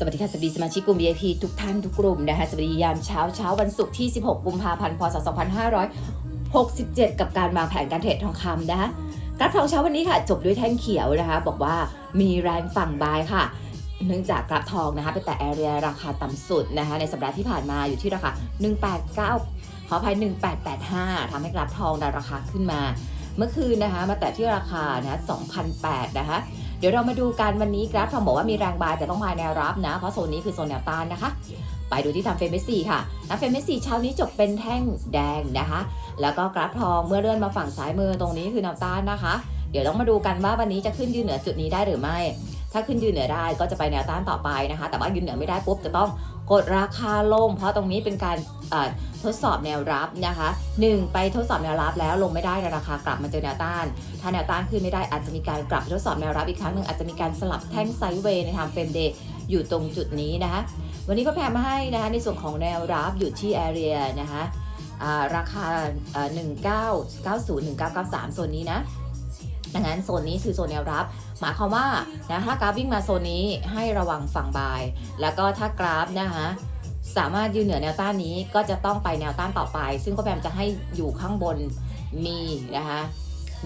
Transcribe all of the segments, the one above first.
สวัสดีค่ะสวัสดีสมาชิกกลุ่ม VIP ทุกท่านทุกกลุ่มนะคะสวัสดียามเช้าเช้าวันศุกร์ที่ 16 กุมภาพันธ์ พศ 2567 กับการวางแผนการเทรดทองคำนะคะกราฟทองเช้าวันนี้ค่ะ จบด้วยแท่งเขียวนะคะ บอกว่ามีแรงฝั่งบายค่ะ เนื่องจากกราฟทองนะคะไปแต่แอเรียราคาต่ำสุดนะคะในสัปดาห์ที่ผ่านมาอยู่ที่ราคา 189 ขออภัย 1885ทำให้กราฟทองไดันราคาขึ้นมา เมื่อคืนนะคะมาแต่ที่ราคานะ2,008นะคะ เดี๋ยวเรามาดูกันวันนี้กราฟทองบอกว่ามีแรงบายแต่ต้องมาแนวรับนะ เพราะโซนนี้คือโซนแนวต้านนะคะ ไปดูที่ทำเฟมเมสซี่ค่ะทำเฟมเมสซี่เช้านี้จบเป็นแท่งแดงนะคะ แล้วก็กราฟทองเมื่อเลื่อนมาฝั่งซ้ายมือตรงนี้คือแนวต้านนะคะ เดี๋ยวต้องมาดูกันว่าวันนี้จะขึ้นยืนเหนือจุดนี้ได้หรือไม่ ถ้าขึ้นยืนเหนือได้ก็จะไปแนวต้านต่อไปนะคะ แต่ว่ายืนเหนือไม่ได้ปุ๊บจะต้องกดราคาลง เพราะตรงนี้เป็นการ ทดสอบแนวรับนะคะหนึ่งไปทดสอบแนวรับแล้วลงไม่ได้ราคากลับมาเจอแนวต้าน ถ้าแนวต้านขึ้นไม่ได้อาจจะมีการกลับทดสอบแนวรับอีกครั้งหนึ่งอาจจะมีการสลับแท่งไซด์เวย์ในทางเฟรมเดย์อยู่ตรงจุดนี้นะคะ วันนี้ก็แพรมาให้นะคะในส่วนของแนวรับอยู่ที่แอเรียนะคะอ่าราคาเอ่อ1990 1993 โซนนี้นะดังนั้นโซนนี้คือโซนแนวรับ หมายความว่านะถ้ากราฟวิ่งมาโซนนี้ให้ระวังฝั่งบาย แล้วก็ถ้ากราฟนะคะ สามารถยืนเหนือแนวต้านนี้ก็จะต้องไปแนวต้านต่อไป ซึ่งก็แพมจะให้อยู่ข้างบนมีนะคะ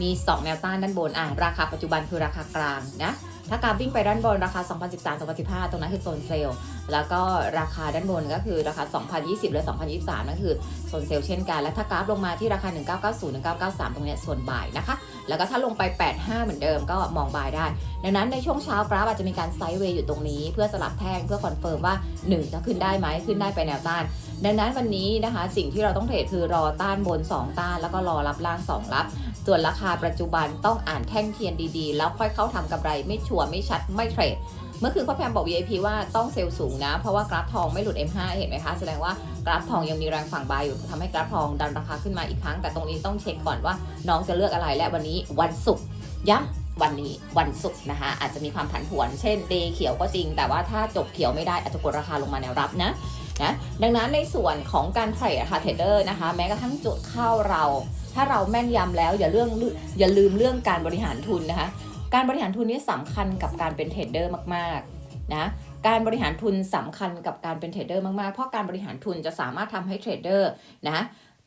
มี 2 แนวต้านด้านบนอะราคาปัจจุบันคือราคากลางนะถ้ากราฟวิ่งไปด้านบนราคา 2013 2015 ตรงนั้นคือโซนเซลล์แล้วก็ราคาด้านบนก็คือราคา 2020 และ 2023 นั่นคือโซนเซลล์เช่นกัน และถ้ากราฟลงมาที่ราคา 1990 1993 ตรงเนี้ยส่วนบ่ายนะคะ แล้วก็ถ้าลงไป 85 เหมือนเดิมก็มองบายได้ ดังนั้นในช่วงเช้ากราฟอาจจะมีการไซด์เวย์อยู่ตรงนี้ เพื่อสลับแท่งเพื่อคอนเฟิร์มว่า 1 จะขึ้นได้ไหมขึ้นได้ไปแนวต้าน ดังนั้นวันนี้นะคะสิ่งที่เราต้องเทรดคือรอต้านบน 2 ต้าน แล้วก็รอรับล่าง 2 รับ ส่วนราคาปัจจุบันต้องอ่านแท่งเทียนดีๆ แล้วค่อยเข้าทำกำไรไม่ชัวร์ไม่ชัดไม่เทรด เมื่อคืนพ่อแพมบอก VIP ว่าต้องเซลล์สูงนะ เพราะว่ากราฟทองไม่หลุด M5 เห็นไหมคะ แสดงว่ากราฟทองยังมีแรงฝั่งบายอยู่ทำให้กราฟทองดันราคาขึ้นมาอีกครั้ง แต่ตรงนี้ต้องเช็คก่อนว่าน้องจะเลือกอะไรและวันนี้วันศุกร์ย้ำวันนี้วันศุกร์นะคะอาจจะมีความผันผวน เช่นเดย์เขียวก็จริง แต่ว่าถ้าจบเขียวไม่ได้อาจจะกดราคาลงมาแนวรับนะนะดังนั้นในส่วนของการเทรดค่ะเทรดเดอร์นะคะ แม้กระทั่งจุดเข้าเรา ถ้าเราแม่นยำแล้วอย่าเรื่องอย่าลืมเรื่องการบริหารทุนนะคะ การบริหารทุนนี้สำคัญกับการเป็นเทรดเดอร์มากๆนะการบริหารทุนสำคัญกับการเป็นเทรดเดอร์มากๆ เพราะการบริหารทุนจะสามารถทำให้เทรดเดอร์นะ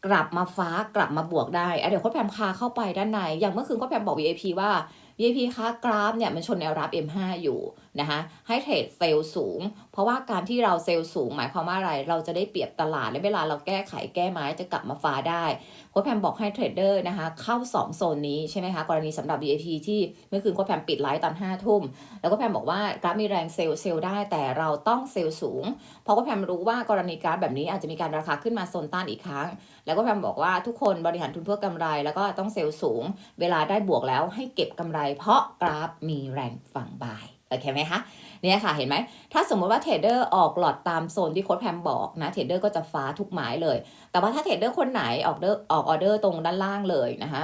กลับมาฟ้ากลับมาบวกได้เดี๋ยวโค้ชแพมพาเข้าไปด้านใน อย่างเมื่อคืนโค้ชแพมบอก VIP ว่า VIP คะกราฟเนี่ยมันชนแนวรับ M5 อยู่นะคะให้เทรดเซลล์สูง เพราะว่าการที่เราเซลล์สูง หมายความว่าอะไร เราจะได้เปรียบตลาดและเวลาเราแก้ไขแก้ไม้จะกลับมาฟ้าได้โค้ชแพมบอกให้เทรดเดอร์นะคะเข้า 2 โซนนี้ใช่ไหมคะกรณีสำหรับ VIP ที่เมื่อคืนโค้ชแพมปิดไลฟ์ตอน 5 ทุ่ม แล้วก็แพมบอกว่ากราฟมีแรงเซลล์เซลล์ได้แต่เราต้องเซลล์สูง เพราะว่าแพมรู้ว่ากรณีกราฟแบบนี้อาจจะมีการราคาขึ้นมาโซนต้านอีกครั้ง แล้วก็แพมบอกว่าทุกคนบริหารทุนเพื่อกำไร แล้วก็ต้องเซลล์สูง เวลาได้บวกแล้วให้เก็บกำไรเพราะกราฟมีแรงฝั่งบายโอเคไหมคะเนี่ยค่ะเห็นไหม ถ้าสมมติว่าเทรดเดอร์ออกหลอดตามโซนที่โค้ดแพมบอกนะเทรดเดอร์ก็จะฟ้าทุกหมายเลย แต่ว่าถ้าเทรดเดอร์คนไหนออกเดอร์ออกออเดอร์ตรงด้านล่างเลยนะคะ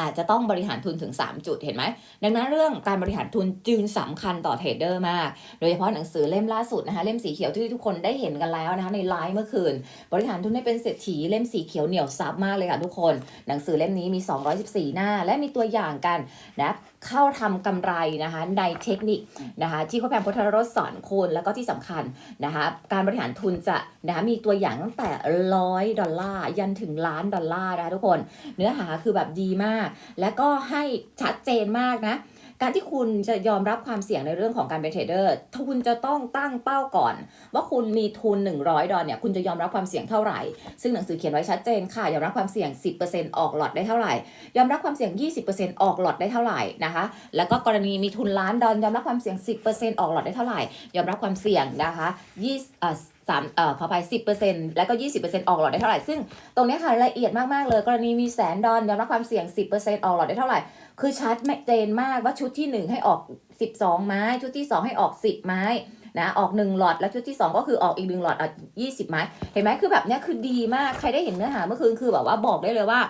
อาจจะต้องบริหารทุนถึง 3 จุดเห็นไหม ดังนั้นเรื่องการบริหารทุนจึงสำคัญต่อเทรดเดอร์มาก โดยเฉพาะหนังสือเล่มล่าสุดนะคะ เล่มสีเขียวที่ทุกคนได้เห็นกันแล้วนะคะในไลฟ์เมื่อคืน บริหารทุนให้เป็นเศรษฐีเล่มสีเขียวเหนียวซับมากเลยค่ะทุกคน หนังสือเล่มนี้มี 214 หน้า และมีตัวอย่างกันนะเข้าทำกำไรนะคะในเทคนิคนะคะที่เขาแพงพุทธรสสอนคุณแล้วก็ที่สำคัญนะคะการบริหารทุนจะนะคะมีตัวอย่างตั้งแต่ร้อยดอลลาร์ยันถึงล้านดอลลาร์นะคะทุกคน เนื้อหาคือแบบดีมากและก็ให้ชัดเจนมากนะ การที่คุณจะยอมรับความเสี่ยงในเรื่องของการเป็นเทรดเดอร์คุณจะต้องตั้งเป้าก่อน ว่าคุณมีทุน 100 ดอลเนี่ยคุณจะยอมรับความเสี่ยงเท่าไหร่ ซึ่งหนังสือเขียนไว้ชัดเจนค่ะยอมรับความเสี่ยง 10%ออกหลอดได้เท่าไหร่ ยอมรับความเสี่ยง 20%ออกหลอดได้เท่าไหร่นะคะแล้วก็กรณีมีทุนล้านดอลยอมรับความเสี่ยง 10%ออกหลอดได้เท่าไหร่ ยอมรับความเสี่ยงนะคะ20เอ่อสามเอ่อขออภัย10%แล้วก็20%ออกหลอดได้เท่าไหร่ ซึ่งตรงนี้ค่ะละเอียดมาก ๆ เลย กรณีมีแสนดอลยอมรับความเสี่ยง10%ออกหลอดได้เท่าไหร่ คือชัดเจนมากว่าชุดที่ 1 ให้ออก 12 ไม้ ชุดที่ 2 ให้ออก 10 ไม้นะออก1หลอดแล้วชุดที่ 2 ก็คือออกอีก1หลอดอะ20 ไม้ เห็นไหมคือแบบเนี้ยคือดีมากใครได้เห็นเนื้อหาเมื่อคืนคือแบบว่าบอกได้เลยว่า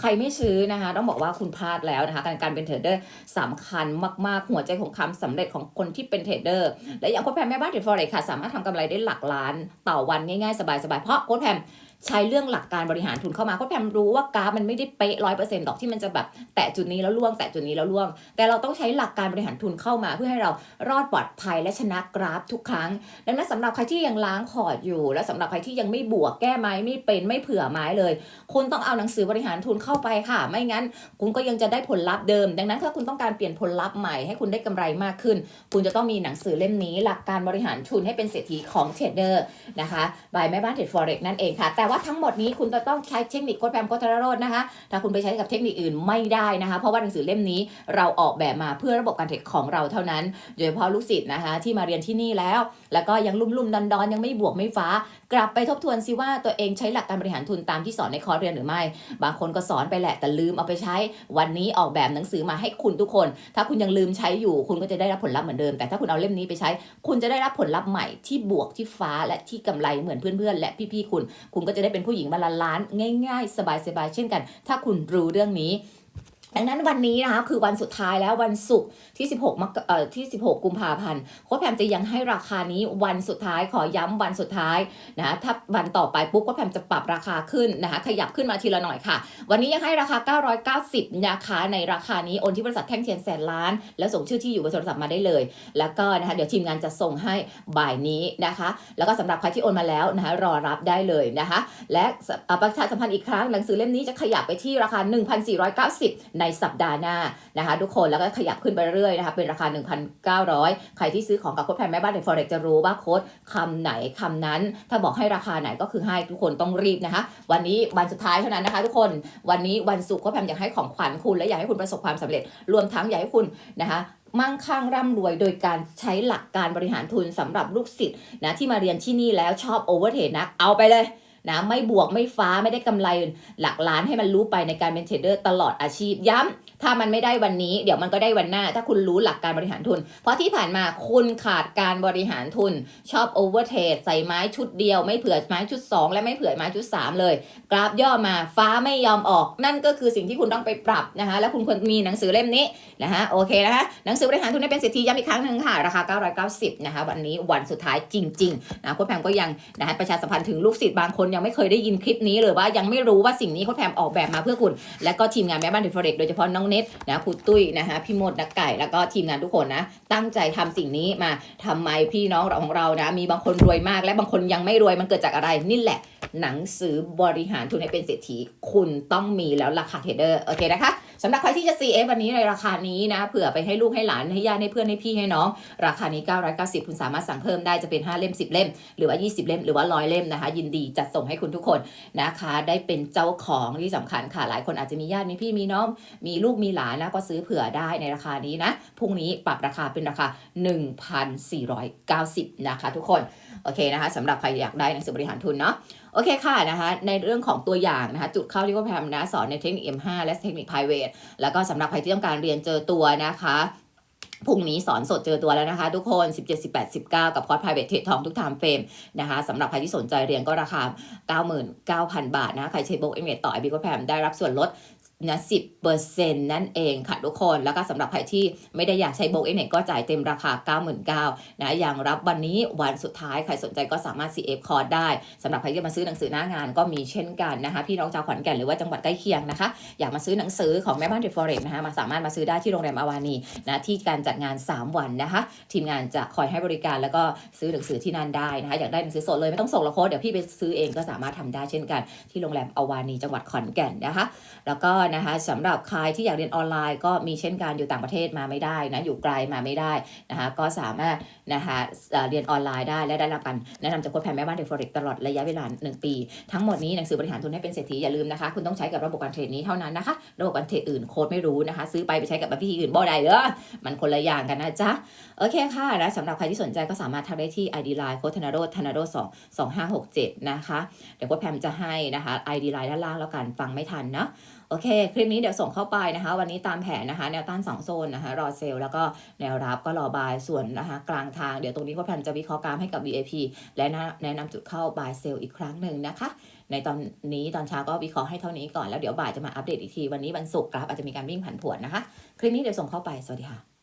ใครไม่ซื้อนะคะ ต้องบอกว่าคุณพลาดแล้วนะคะการการเป็นเทรดเดอร์สำคัญมากๆ หัวใจของคำสำเร็จของคนที่เป็นเทรดเดอร์และอย่างโค้ชแพมแม่บ้านเทรดฟอเร็กค่ะสามารถทำกำไรได้หลักล้านต่อวันง่ายๆสบายๆเพราะโค้ชแพม ใช้เรื่องหลักการบริหารทุนเข้ามาเพราะแพมรู้ว่ากราฟมันไม่ได้เป๊ะร้อยเปอร์เซ็นต์หรอกที่มันจะแบบแตะจุดนี้แล้วล่วงแตะจุดนี้แล้วล่วง แต่เราต้องใช้หลักการบริหารทุนเข้ามา เพื่อให้เรารอดปลอดภัยและชนะกราฟทุกครั้ง ดังนั้นสำหรับใครที่ยังล้างพอร์ตอยู่ และสำหรับใครที่ยังไม่บวกแก้ไม้ไม่เป็นไม่เผื่อไม้เลย คุณต้องเอาหนังสือบริหารทุนเข้าไปค่ะ ไม่งั้น คุณก็ยังจะได้ผลลัพธ์เดิม ดังนั้นถ้าคุณต้องการเปลี่ยนผลลัพธ์ใหม่ให้คุณได้กำไรมากขึ้น คุณจะต้องมีหนังสือเล่มนี้ หลักการบริหารทุนให้เป็นเศรษฐีของเทรดเดอร์นะคะบายแม่บ้านเทรดฟอเร็กนั่นเองค่ะแต่ว่าทั้งหมดนี้คุณจะต้องใช้เทคนิคโค้ดแพมโค้ดธนโรจน์นะคะ ถ้าคุณไปใช้กับเทคนิคอื่นไม่ได้นะคะ เพราะว่าหนังสือเล่มนี้เราออกแบบมาเพื่อระบบการเทรดของเราเท่านั้น โดยเฉพาะลูกศิษย์นะคะที่มาเรียนที่นี่แล้ว แล้วก็ยังลุ่มๆดอนๆยังไม่บวกไม่ฟ้า กลับไปทบทวนซิว่าตัวเองใช้หลักการบริหารทุนตามที่สอนในคอร์สเรียนหรือไม่ บางคนก็สอนไปแหละแต่ลืมเอาไปใช้ วันนี้ออกแบบหนังสือมาให้คุณทุกคน ถ้าคุณยังลืมใช้อยู่ คุณก็จะได้รับผลลัพธ์เหมือนเดิม แต่ถ้าคุณเอาเล่มนี้ไปใช้ คุณจะได้รับผลลัพธ์ใหม่ที่บวกที่ฟ้าและที่กำไรเหมือนเพื่อนๆและพี่ๆคุณ คุณก็จะได้เป็นผู้หญิงบรรลานล้านง่าย ๆ สบายๆเช่นกัน ถ้าคุณรู้เรื่องนี้ ดังนั้นวันนี้นะคะคือวันสุดท้ายแล้ววันศุกร์ที่16มกเอ่อที่ 16 กุมภาพันธ์โค้ชแพมจะยังให้ราคานี้วันสุดท้ายขอย้ำวันสุดท้ายนะถ้าวันต่อไปปุ๊บโค้ชแพมจะปรับราคาขึ้นนะคะขยับขึ้นมาทีละหน่อยค่ะ วันนี้ยังให้ราคา 990นะคะในราคานี้โอนที่บริษัทแท่งเทียนแสนล้าน แล้วส่งชื่อที่อยู่เบอร์โทรศัพท์มาได้เลย แล้วก็นะคะเดี๋ยวทีมงานจะส่งให้บ่ายนี้นะคะ แล้วก็สำหรับใครที่โอนมาแล้วนะคะรอรับได้เลยนะคะ และประชาสัมพันธ์อีกครั้งหนังสือเล่มนี้จะขยับไปที่ราคา 1,490ในสัปดาห์หน้านะคะทุกคนแล้วก็ขยับขึ้นไปเรื่อยนะคะเป็นราคา 1,900 ใครที่ซื้อของกับโค้ดแพนแม่บ้านใน forex จะรู้ว่าโค้ดคำไหนคำนั้น ถ้าบอกให้ราคาไหนก็คือให้ทุกคนต้องรีบนะคะ วันนี้วันสุดท้ายเท่านั้นนะคะ ทุกคนวันนี้วันศุกร์โค้ดแพมอยากให้ของขวัญคุณและอยากให้คุณประสบความสำเร็จ รวมทั้งอยากให้คุณนะคะมั่งคั่งร่ำรวยโดยการใช้หลักการบริหารทุนสำหรับลูกศิษย์นะที่มาเรียนที่นี่แล้วชอบโอเวอร์เทรดนะเอาไปเลย นะไม่บวกไม่ฟ้าไม่ได้กำไรหลักล้านให้มันรู้ไปในการเป็นเทรดเดอร์ตลอดอาชีพย้ำ ถ้ามันไม่ได้วันนี้ เดี๋ยวมันก็ได้วันหน้า ถ้าคุณรู้หลักการบริหารทุน เพราะที่ผ่านมาคุณขาดการบริหารทุน ชอบโอเวอร์เทรดใส่ไม้ชุดเดียว ไม่เผื่อไม้ชุด 2 และไม่เผื่อไม้ชุด 3 เลย กราฟย่อมาฟ้าไม่ยอมออก นั่นก็คือสิ่งที่คุณต้องไปปรับนะคะแล้วคุณควรมีหนังสือเล่มนี้นะคะโอเคนะคะหนังสือบริหารทุนให้เป็นเศรษฐีย้ำอีกครั้งหนึ่งค่ะราคา 990นะคะวันนี้วันสุดท้ายจริงๆนะโค้ชแพมก็ยังนะคะประชาสัมพันธ์ถึงลูกศิษย์บางคนยังไม่เคยได้ยินคลิปนี้หรือว่ายังไม่รู้ว่าสิ่งนี้โค้ชแพมออกแบบมาเพื่อคุณ และก็ทีมงานแม่บ้านเดฟเรกโดยเฉพาะน้องเน็ตนะครูตุ้ยนะคะพี่มดนักไก่แล้วก็ทีมงานทุกคนนะ ตั้งใจทำสิ่งนี้มาทำไมพี่น้องเราของเรานะมีบางคนรวยมาก และบางคนยังไม่รวยมันเกิดจากอะไรนี่แหละ หนังสือบริหารทุนให้เป็นเศรษฐีคุณต้องมีแล้วราคาเทรดเดอร์โอเคนะคะำหรับใครที่จะ CF วันนี้ในราคานี้นะเผื่อไปให้ลูกให้หลานให้ญาติให้เพื่อนให้พี่ให้น้อง ราคานี้ 990 คุณสามารถสั่งเพิ่มได้จะเป็น 5 เล่ม 10 เล่ม หรือว่า 20 เล่มหรือว่า 100 เล่มนะคะ ยินดีจัดส่งให้คุณทุกคนนะคะ ได้เป็นเจ้าของที่สำคัญค่ะหลายคนอาจจะมีญาติมีพี่มีน้อง มีลูกมีหลานนะก็ซื้อเผื่อได้ในราคานี้นะพรุ่งนี้ปรับราคาเป็นราคา 1,490 นะคะ ทุกคนโอเคนะคะสำหรับใครอยากได้หนังสือบริหารทุนเนาะ โอเคค่ะนะคะในเรื่องของตัวอย่างนะคะจุดเข้าที่ว่าแพมนะสอนในเทคนิค M5 และเทคนิค private แล้วก็สำหรับใครที่ต้องการเรียนเจอตัวนะคะพรุ่งนี้สอนสดเจอตัวแล้วนะคะ ทุกคน 17 18 19 กับคอร์ส private เทรดทองทุกไทม์เฟรมนะคะสำหรับใครที่สนใจเรียนก็ราคา 99,000 บาทนะ ใครใช้โบกเอเมต่อไอบีก็แพมได้รับส่วนลด นะสิเปอร์เซ็นต์นั่นเองค่ะทุกคน แล้วก็สำหรับใครที่ไม่ได้อยากใช้โบกเอเน็ก็จ่ายเต็มราคา 99,000นะอย่างรับวันนี้วันสุดท้ายใครสนใจก็สามารถ CF คอร์สได้สำหรับใครที่มาซื้อหนังสือหน้างานก็มีเช่นกันนะคะ พี่น้องชาวขอนแก่นหรือว่าจังหวัดใกล้เคียงนะคะ อยากมาซื้อหนังสือของแม่บ้านเดฟอเรกนะคะมาสามารถมาซื้อได้ที่โรงแรมอาวานีนะที่การจัดงาน 3 วันนะคะ ทีมงานจะคอยให้บริการแล้วก็ซื้อหนังสือที่นั่นได้นะคะอยากได้หนังสือสดเลยไม่ต้องส่งละโค้ดเดี๋ยวพี่ไปซื้อเองก็สามารถทำได้เช่นกันที่โรงแรมอาวานีจังหวัดขอนแก่นนะคะ แล้วก็นะคะสำหรับใครที่อยากเรียนออนไลน์ก็มีเช่นกันอยู่ต่างประเทศมาไม่ได้นะอยู่ไกลมาไม่ได้นะคะก็สามารถนะคะเรียนออนไลน์ได้และได้รับการแนะนำจากโค้ชแพนแม่บ้านเดฟอเรกตลอดระยะเวลา 1 ปี ทั้งหมดนี้หนังสือบริหารทุนให้เป็นเศรษฐีอย่าลืมนะคะคุณต้องใช้กับระบบการเทรดนี้เท่านั้นนะคะระบบการเทรดอื่นโค้ดไม่รู้นะคะ ซื้อไปไปใช้กับวิธีอื่นบ่ได้เด้อมันคนละอย่างกันนะจ๊ะโอเคค่ะนะสำหรับใครที่สนใจก็สามารถทักได้ที่ ID Line โค้ดธนโรธธนโรธ2 2 5 6 7นะคะเดี๋ยวโค้ดแพมจะให้นะคะ ID Line ด้านล่างแล้วกันฟังไม่ทันเนาะ โอเค คลิปนี้เดี๋ยวส่งเข้าไปนะคะ วันนี้ตามแผนนะคะ แนวต้าน 2 โซนนะคะ รอเซลแล้วก็แนวรับก็รอบายส่วนนะคะกลางทางเดี๋ยวตรงนี้ก็แพนจะวิเคราะห์กรามให้กับ VAP และแนะนำจุดเข้าบายเซลอีกครั้งหนึ่งนะคะ ในตอนนี้ตอนเช้าก็วิเคราะห์ให้เท่านี้ก่อนแล้วเดี๋ยวบ่ายจะมาอัปเดตอีกทีวันนี้วันศุกร์กราฟอาจจะมีการวิ่งผันผวนนะคะ คลิปนี้เดี๋ยวส่งเข้าไปสวัสดีค่ะ